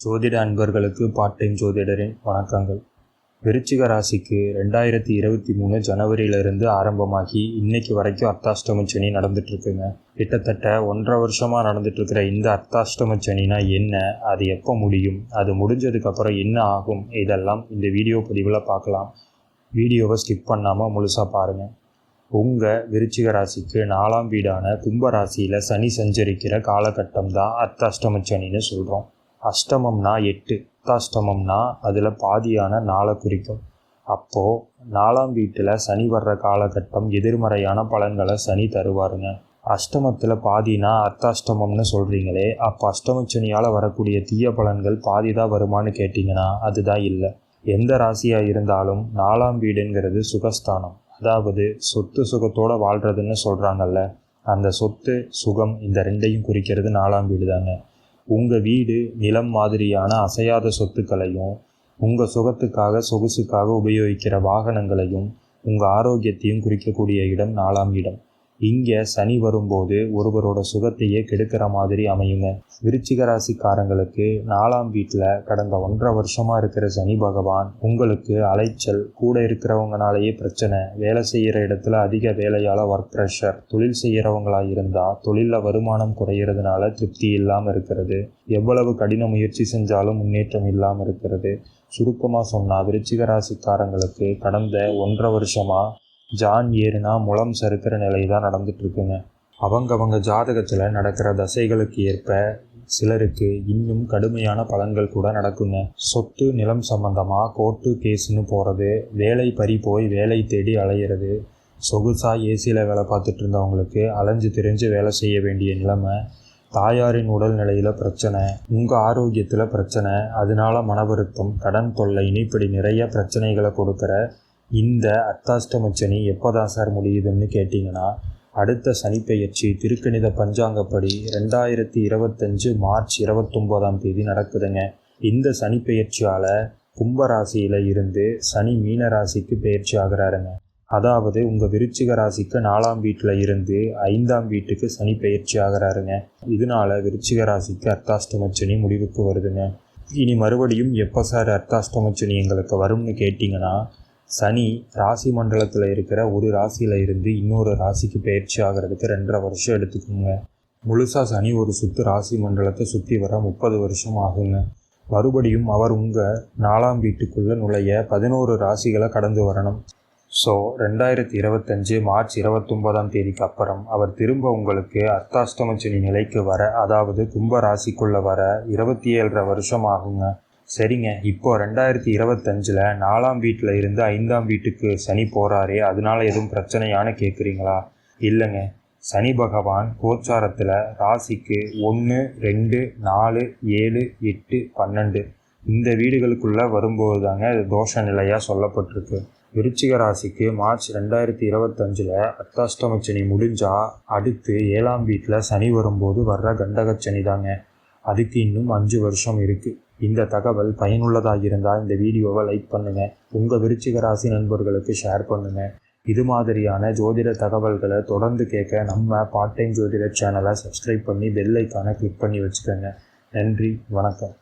ஜோதிட அன்பர்களுக்கு part time ஜோதிடரின் வணக்கங்கள். விருச்சிக ராசிக்கு ரெண்டாயிரத்தி இருபத்தி மூணு ஜனவரியிலிருந்து ஆரம்பமாகி இன்னைக்கு வரைக்கும் அர்த்தாஷ்டம சனி நடந்துட்டுருக்குங்க. கிட்டத்தட்ட ஒன்றரை வருஷமாக நடந்துட்டுருக்கிற இந்த அர்த்தாஷ்டம சனினா என்ன அது எப்போ முடியும் அது முடிஞ்சதுக்கப்புறம் என்ன ஆகும் இதெல்லாம் இந்த வீடியோ பதிவில் பார்க்கலாம். வீடியோவை ஸ்கிப் பண்ணாமல் முழுசாக பாருங்கள் உங்கள் விருச்சிக ராசிக்கு நாலாம் வீடான கும்ப ராசியில் சனி சஞ்சரிக்கிற காலகட்டம் தான் அர்த்தாஷ்டம சனின்னு சொல்கிறோம் அஷ்டமம்னா எட்டு அர்த்தாஷ்டமம்னா அதில் பாதியான நாளை குறிக்கும். அப்போது நாலாம் வீட்டில் சனி வர்ற காலகட்டம் எதிர்மறையான பலன்களை சனி தருவாருங்க. அஷ்டமத்தில் பாதினா அர்த்தாஷ்டமம்னு சொல்கிறீங்களே அப்போ அஷ்டமச்சனியால் வரக்கூடிய தீய பலன்கள் பாதி தான் வருமானு கேட்டிங்கன்னா அதுதான் இல்லை. எந்த ராசியாக இருந்தாலும் நாலாம் வீடுங்கிறது சுகஸ்தானம். அதாவது சொத்து சுகத்தோடு வாழ்கிறதுன்னு சொல்கிறாங்கல்ல அந்த சொத்து சுகம் இந்த ரெண்டையும் குறிக்கிறது நாலாம் வீடு தாங்க உங்கள் வீடு நிலம் மாதிரியான அசையாத சொத்துக்களையும் உங்கள் சுகத்துக்காக சொகுசுக்காக உபயோகிக்கிற வாகனங்களையும் உங்கள் ஆரோக்கியத்தையும் குறிக்கக்கூடிய இடம் நாலாம் இடம். இங்கே சனி வரும்போது ஒருவரோட சுகத்தையே கெடுக்கிற மாதிரி அமையுங்க. விருச்சிக ராசிக்காரங்களுக்கு நாலாம் வீட்டில் கடந்த ஒன்றரை வருஷமாக இருக்கிற சனி பகவான் உங்களுக்கு அலைச்சல் கூட இருக்கிறவங்கனாலேயே பிரச்சனை வேலை செய்கிற இடத்துல அதிக வேலையால் ஒர்க் ப்ரெஷர் தொழில் செய்கிறவங்களா இருந்தால் தொழிலில் வருமானம் குறையிறதுனால திருப்தி இல்லாமல் இருக்கிறது. எவ்வளவு கடின முயற்சி செஞ்சாலும் முன்னேற்றம் இல்லாமல் இருக்கிறது. சுருக்கமாக சொன்னால் விருச்சிக ராசிக்காரங்களுக்கு கடந்த ஒன்றரை வருஷமாக ஜான் ஏறுனா முளம் சறுக்கிற நிலை தான் நடந்துட்டுருக்குங்க. அவங்கவங்க ஜாதகத்தில் நடக்கிற தசைகளுக்கு ஏற்ப சிலருக்கு இன்னும் கடுமையான பலன்கள் கூட நடக்குங்க. சொத்து நிலம் சம்பந்தமாக கோர்ட்டு கேஸ்னு போகிறது வேலை பறி போய் வேலை தேடி அலையிறது சொகுசாக ஏசியில் வேலை பார்த்துட்டு இருந்தவங்களுக்கு அலைஞ்சு திரிஞ்சு வேலை செய்ய வேண்டிய நிலைமை தாயாரின் உடல் நிலையில் பிரச்சனை உங்கள் ஆரோக்கியத்தில் பிரச்சனை அதனால மன வருத்தம் கடன் தொல்லைன்னு இப்படி நிறைய பிரச்சனைகளை கொடுக்குற இந்த அர்த்தாஷ்டம சனி எப்போ தான் சார் முடியுதுன்னு கேட்டிங்கன்னா அடுத்த சனிப்பெயர்ச்சி திருக்கணித பஞ்சாங்கப்படி ரெண்டாயிரத்தி இருபத்தஞ்சு மார்ச் இருபத்தொம்போதாம் தேதி நடக்குதுங்க. இந்த சனிப்பெயர்ச்சியால் கும்பராசியில் இருந்து சனி மீன ராசிக்கு பயிற்சி ஆகிறாருங்க. அதாவது உங்கள் விருச்சிக ராசிக்கு நாலாம் வீட்டில் இருந்து ஐந்தாம் வீட்டுக்கு சனி பயிற்சி ஆகிறாருங்க. இதனால விருச்சிக ராசிக்கு அர்த்தாஷ்டம சனி முடிவுக்கு வருதுங்க. இனி மறுபடியும் எப்போ சார் அர்த்தாஷ்டம சனி எங்களுக்கு வரும்னு கேட்டிங்கன்னா சனி ராசி மண்டலத்தில் இருக்கிற ஒரு ராசியில் இருந்து இன்னொரு ராசிக்கு பயிற்சி ஆகிறதுக்கு ரெண்டரை வருஷம் எடுத்துக்கோங்க. முழுசாக சனி ஒரு சுற்று ராசி மண்டலத்தை சுற்றி வர முப்பது வருஷம் ஆகுங்க. மறுபடியும் அவர் உங்கள் நாலாம் வீட்டுக்குள்ளே நுழைய பதினோரு ராசிகளை கடந்து வரணும். ஸோ ரெண்டாயிரத்தி இருபத்தஞ்சு மார்ச் இருபத்தொம்போதாம் தேதிக்கு அப்புறம் அவர் திரும்ப உங்களுக்கு அர்த்தாஷ்டம சனி நிலைக்கு வர அதாவது கும்ப ராசிக்குள்ளே வர இருபத்தி ஏழரை வருஷம் ஆகுங்க. சரிங்க. இப்போ ரெண்டாயிரத்தி இருபத்தஞ்சில் நாலாம் வீட்டில் இருந்து ஐந்தாம் வீட்டுக்கு சனி போகிறாரே அதனால எதுவும் பிரச்சனையான கேட்குறீங்களா இல்லைங்க. சனி பகவான் கோச்சாரத்தில் ராசிக்கு ஒன்று ரெண்டு நாலு ஏழு எட்டு பன்னெண்டு. இந்த வீடுகளுக்குள்ளே வரும்போது தாங்க இது தோஷ நிலையாக சொல்லப்பட்டிருக்கு. விருச்சிக ராசிக்கு மார்ச் ரெண்டாயிரத்தி இருபத்தஞ்சில் அர்த்தாஷ்டம சனி முடிஞ்சால் அடுத்து ஏழாம் வீட்டில் சனி வரும்போது வர்ற கண்டக சனி தாங்க அதுக்கு இன்னும் அஞ்சு வருஷம் இருக்குது இந்த தகவல் பயனுள்ளதாக இருந்தால் இந்த வீடியோவை லைக் பண்ணுங்கள் உங்கள் விருச்சிக ராசி நண்பர்களுக்கு ஷேர் பண்ணுங்கள் இது மாதிரியான ஜோதிட தகவல்களை தொடர்ந்து கேட்க நம்ம பார்ட் டைம் ஜோதிட சேனலை சப்ஸ்கிரைப் பண்ணி பெல் ஐக்கானை கிளிக் பண்ணி வச்சுக்கோங்க. நன்றி வணக்கம்.